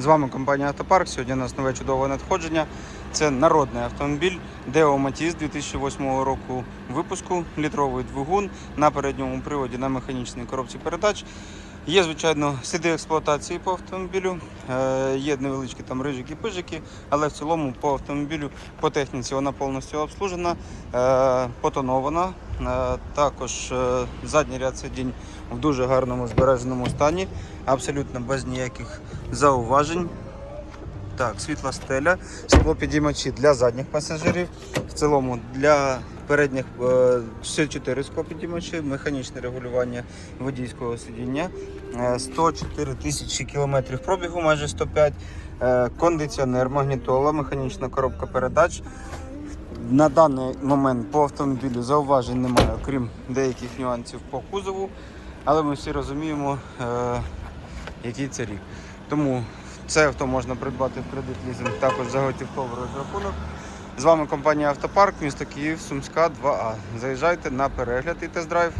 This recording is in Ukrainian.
З вами компанія Автопарк. Сьогодні у нас нове чудове надходження. Це народний автомобіль Deo Matiz 2008 року випуску, літровий двигун на передньому приводі на механічній коробці передач. Є, звичайно, сліди експлуатації по автомобілю, е, є невеличкі там рижики пижики але в цілому по автомобілю, по техніці вона повністю обслужена, е, потонована. Е, Також е, задній ряд сидінь в дуже гарному збереженому стані, абсолютно без ніяких зауважень. Так, світла стеля, склопідіймачі для задніх пасажирів. В цілому для передніх е, ще 4 склопідіймачі, механічне регулювання водійського сидіння. Е, 104 тисячі кілометрів пробігу, майже 105. Е, Кондиціонер, магнітола, механічна коробка передач. На даний момент по автомобілю зауважень немає, окрім деяких нюансів по кузову. Але ми всі розуміємо, е, який це рік. Тому це авто можна придбати в кредит лізинг, також за готівковий розрахунок. З вами компанія Автопарк, місто Київ, Сумська 2А. Заїжджайте на перегляд і тест-драйв.